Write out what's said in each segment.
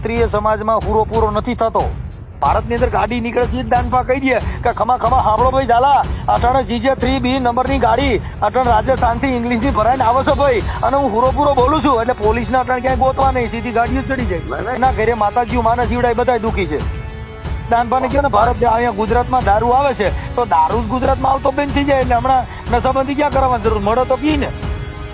ક્ષત્રિય સમાજમાં પૂરો પૂરો નથી થતો. ભારતની અંદર ગાડી નીકળે છે દાનપા કહી દે કે ખમા ખમા હાંભળો ભાઈ ઝાલા. અટણ જીજે થ્રી બી નંબરની ગાડી. અટણ રાજસ્થાનથી ઇંગ્લિશની ભરાઈને આવે છે ભાઈ. અને હું પૂરો પૂરો બોલું છું એટલે પોલીસને અટણ ક્યાંય ગોતવા નહીં. સીધી ગાડીઓ ચડી જાય. એના ઘરે માતાજીઓ માના જીવડાય બધા દુખી છે. દાનપાને કહ્યું ને ભારત અહીંયા ગુજરાતમાં દારૂ આવે છે તો દારૂ જ ગુજરાતમાં આવતો બેન થઈ જાય. એટલે હમણાં નશાબંધી ક્યાં કરવાની જરૂર? મળે તો પી ને.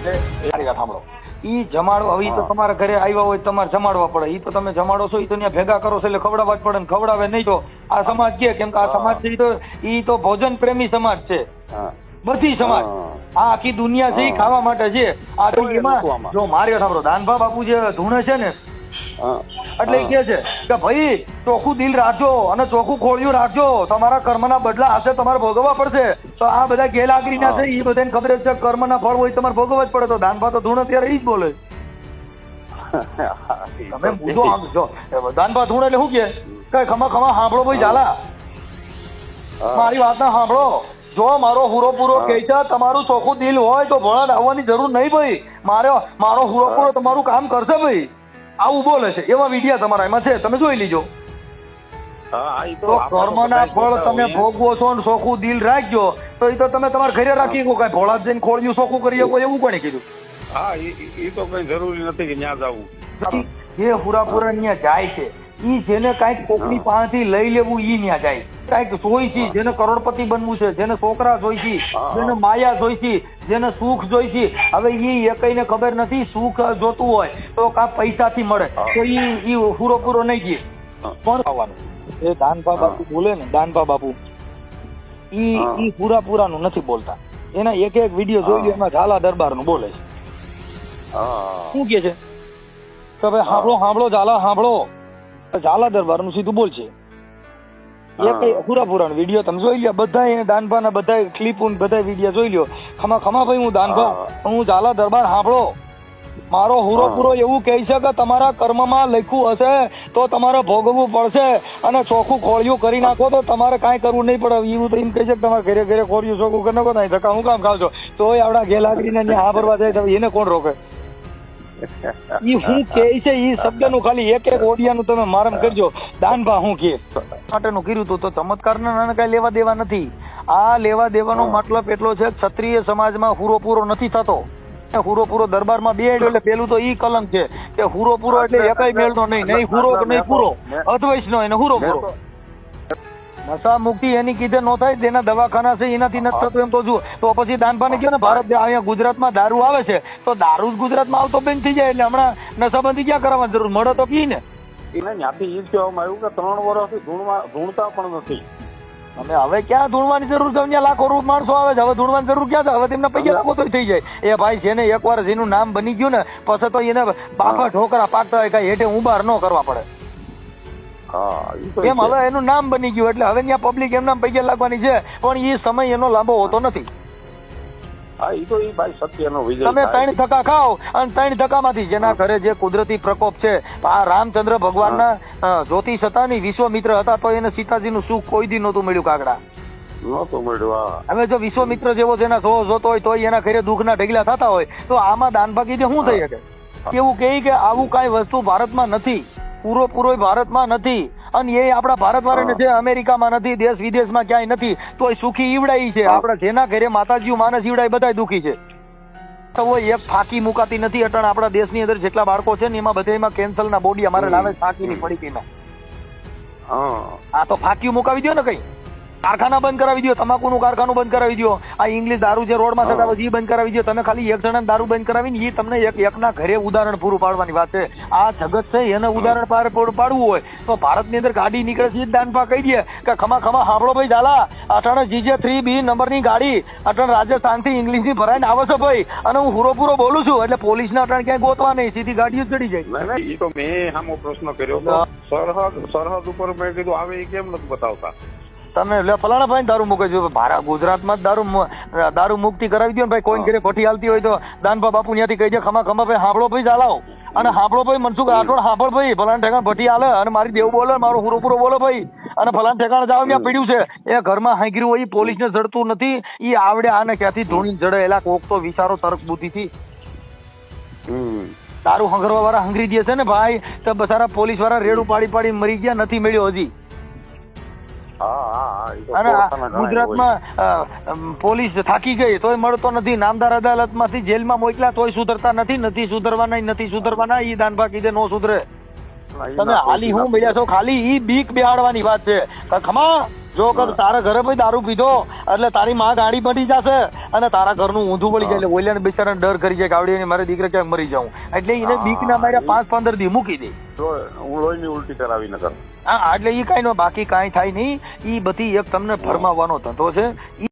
સાંભળો. ઈ જમાડો હવે તો તમારા ઘરે આવ્યા હોય તમારે જમાડવા પડે. ઈ તો તમે જમાડો છો ઈ તો ત્યાં ભેગા કરો છો એટલે ખવડાવવા જ પડે ને ખવડાવે નહીં તો. આ સમાજ કે કેમ કે આ સમાજ છે ઈ તો ઈ તો ભોજન પ્રેમી સમાજ છે. બધી સમાજ. આ આખી દુનિયા છે ઈ ખાવા માટે છે. આ તો એમાં. જો મારે સાંભળો દાનભા બાપુ જે ધૂણે છે ને. એટલે કે છે કે ભાઈ ચોખ્ખું દિલ રાખજો અને ચોખ્ખું ખોળિયું રાખજો. તમારા કર્મના બદલા હશે તમારે ભોગવવા પડશે. તો આ બધા ગેલાગરીના હા. છે એ બધાને ખબર છે કર્મના ફળ હોય તમારે ભોગવવા જ પડે. તો દાનભા તો ધૂણ અત્યારે એ જ બોલે. તમે બુધો આમ જો. દાનભા ધૂણ એટલે શું કે કઈ ખમા ખમા સાંભળો ભાઈ ઝાલા મારી વાત ના સાંભળો જો મારો હુરો પૂરો કે છે તમારું ચોખ્ખું દિલ હોય તો ભણા આવવાની જરૂર નહીં ભાઈ. મારે મારો હુરો પૂરો તમારું કામ કરશે ભાઈ. આવું બોલે છે. એવા વિડિયા તમારા એમાં છે. તમે જોઈ લીજો. તો કર્મના ફળ તમે ભોગવો છો ને સોખું દિલ રાખજો. તો એ તો તમે તમારા ઘરે રાખી શકો. કઈ ભોળા જઈને ખોળ્યું સોખું કરી શકો. એવું કોણે કીધું? હા ઈ તો કઈ જરૂરી નથી કે ત્યાં જવું. જે હુરાપુરા ત્યાં જાય છે. ઈ જેને કાંઈક કોકની પાસેથી લઈ લેવું ઈ ન્યા જાય. કાંઈક જોઈ છે જેને કરોડપતિ બનવું છે જેને છોકરા જોઈ છે જેને માયા જોઈ છે જેને સુખ જોઈ છે હવે ઈ એકઈને ખબર નથી સુખ જોતું હોય તો કા પૈસાથી મળે. તો ઈ ઈ પૂરો પૂરો નહીં ગયે. કોણ ખાવાનું એ દાનભા બાપુ બોલે ને દાનભા બાપુ. ઈ ઈ પૂરા પૂરાનું નથી બોલતા. એના એક એક વીડિયો જોઈ એમાં ઝાલા દરબારનું બોલે છે. શું કે છે? કે ભાઈ સાંભળો હાંભળો ઝાલા હાંભળો. ઝાલા દરબારનું સીધું બોલશે પૂરા પૂરા વીડિયો તમે જોઈ લ્યો બધા દાનભાના બધા ક્લિપ બધા વીડિયો જોઈ લ્યો. ખમા ખમા ભાઈ હું દાનભા હું. ઝાલા દરબાર સાંભળો. મારો હુરો. પૂરો એવું કહે છે કે તમારા કર્મમાં લખ્યું હશે તો તમારે ભોગવવું પડશે અને ચોખ્ખું ખોળિયું કરી નાખો તો તમારે કાંઈ કરવું નહીં પડે. એવું તો એમ કહે છે કે તમારે ઘરે ઘરે ખોળિયું ચોખ્ખું કરી નાખો નહીં ધક્કા હું કામ ખાવ છો? તોય આપડા ગેલાગરીને ત્યાં હા ભરવા જાય તો એને કોણ રોકે? ઈ હું કે છે ઈ શબ્દનું ખાલી એક એક ઓડિયાનું તમે મારમ કરજો. દાનભા હું કે. માટેનું કર્યું હતું તો ચમત્કાર ને કઈ લેવા દેવા નથી. આ લેવા દેવાનો મતલબ એટલો છે ક્ષત્રિય સમાજમાં હુરો પૂરો નથી થતો. હુરો પૂરો દરબારમાં બે એટલે પેલું તો ઈ કલંક છે કે હુરો પૂરો એટલે એકાઈ મેળનો નહીં. નહીં હુરો કે નહીં પૂરો. અદ્વૈત નો એને હુરો પૂરો નશા મુક્તિ એની કીધે નો થાય તેના દવાખાના છે એનાથી નથી થતું એમ તો જુઓ. તો પછી દાનપાને કહ્યું ને ભારત અહીંયા ગુજરાતમાં દારૂ આવે છે તો દારૂ જ ગુજરાતમાં આવતો બંધ થઈ જાય એટલે હમણાં નશાબંધી ક્યાં કરવાની જરૂર? મળે તો પી ને. એને ત્યાંથી ઈ જ કહેવામાં આવ્યું કે ત્રણ વર્ષથી ધૂણતા પણ નથી. અને હવે ક્યાં ધૂણવાની જરૂર છે? અહીંયા લાખો રૂપ માણસો આવે છે. હવે ધૂણવાની જરૂર ક્યાં છે? હવે તેમને પૈસા લાખો થઈ જાય. એ ભાઈ છે ને એકવાર જેનું નામ બની ગયું ને પછી તો એને બાપા ઠોકરા પાકતા હોય કઈ હેઠે ઉભાર ન કરવા પડે. એમ હવે એનું નામ બની ગયું એટલે હવે ત્યાં પબ્લિક એમના પૈસા લાગવાની છે પણ એ સમય એનો લાંબો હોતો નથી. તમે ત્રણ ધક્કા ખાઓ અને ત્રણ ધક્કામાંથી જેના ઘરે જે કુદરતી પ્રકોપ છે આ રામચંદ્ર ભગવાનના જ્યોતિષ હતા ની વિશ્વમિત્ર હતા તો એને સીતાજીનું સુખ કોઈ દી નહોતું મળ્યું કાગડા નહોતું મળ્યું હવે જો વિશ્વમિત્ર જેવો જેના જો જોતો હોય તો એના ઘરે દુઃખના ઢગલા થતા હોય તો આમાં દાનભાગી જે શું થઈ શકે? કહે કે આવું કાંઈ વસ્તુ ભારતમાં નથી. પૂરો ભારતમાં નથી. અને એ આપણા ભારત વાળાને છે અમેરિકામાં નથી દેશ વિદેશમાં ક્યાંય નથી. તો સુખી ઈવડાઈ છે. આપણા જેના ઘરે માતાજીઓ માનસ ઈવડાય બધા દુખી છે. તો એક ફાકી મુકાતી નથી અટણ આપણા દેશની અંદર જેટલા બાળકો છે ને એમાં બધામાં કેન્સરના બોડી અમારે લાવે ફાકીની પડી હા. આ તો ફાકી મુકાવી દો ને કઈ. કારખાના બંધ કરાવી દો તમાકુનું કારખાનું બંધ કરાવી દો આ ઇંગ્લિશ દારૂ જે રોડમાં થતા હોય એ બંધ કરાવી દો તમે ખાલી એક જણા દારૂ બંધ કરાવીને એ તમને એક એકના ઘરે ઉદાહરણ પૂરું પાડવાની વાત છે. આ જગત છે એને ઉદાહરણ પાર પૂરું પાડવું હોય. તો ભારતની અંદર ગાડી નીકળે છે દાનપા કહી દે. કે ખમા ખમા હાંભળો ભાઈ ઝાલા. અટાણે જીજે થ્રી બી નંબરની ગાડી. અટાણે રાજસ્થાનથી ઇંગ્લિશની ભરાઈને આવે છે ભાઈ. અને હું પૂરો પૂરો બોલું છું એટલે પોલીસને અટાણે ક્યાંય ગોતવા નહીં. સીધી ગાડીઓ જ ચડી જાય. એ તો મેં સામો પ્રશ્ન કર્યો સરહદ સરહદ ઉપર મેં કીધું આવે એ કેમ નથી બતાવતા? તમે એટલે ફલાણા ભાઈ દારૂ મૂકે છે. ભારત ગુજરાતમાં જ દારૂ દારૂ મુક્તિ કરાવી દો ને ભાઈ કોઈ ઘરે ભઠ્ઠી હાલતી હોય તો દાનભા બાપુ ત્યાંથી કહી દે ખમા ખમા ભાઈ હાંભળો ભાઈ ચાલાવો અને હાંભળો ભાઈ મનસુખ રાઠોડ હાંભળ ભાઈ ફલાણા ઠેકાણ ભઠ્ઠી હાલે અને મારી દેવ બોલે મારો હુરો પૂરો બોલો ભાઈ. અને ફલાણા ઠેકાણે જાવ ત્યાં પીડ્યું છે. એ ઘરમાં હાંગર્યું હોય પોલીસને જડતું નથી. એ આવડે આને ક્યાંથી ધૂણી જડે એલા કોક તો વિચારો તર્ક બુદ્ધિથી. થી દારૂ હંગરવા વાળા હંગરી દે છે ને ભાઈ તો બસારા પોલીસવાળા રેડું પાડી પાડી મરી ગયા નથી મળ્યો હજી. અને. ગુજરાતમાં પોલીસ થાકી ગઈ તોય મળતો નથી. નામદાર અદાલતમાંથી જેલમાં મોકલ્યા તોય સુધરતા નથી. નથી સુધરવાના નથી સુધરવાના ઈ દાન કીધે નો સુધરે. તમે હાલી હું મળ્યા છો? ખાલી ઈ બીક બેહાડવાની વાત છે. ખમા. જો કર તારા ઘરે ભાઈ દારૂ પીધો એટલે તારી માં ગાડી પડી જશે અને તારા ઘરનું ઊંધું પડી જાય એટલે ઓલિયાને બિચારાને ડર કરી જાય ગાવડી ને મારે દીકરા ક્યાંક મરી જાઉં. એટલે એને બીક ના માર્યા પાંચ પંદર દી મૂકી દે. હું લોહીની ઉલટી કરાવી ન કરું હા એટલે એ કાંઈ નો બાકી કાંઈ થાય નહીં. એ બધી એક તમને ફરમાવવાનો ધંધો છે.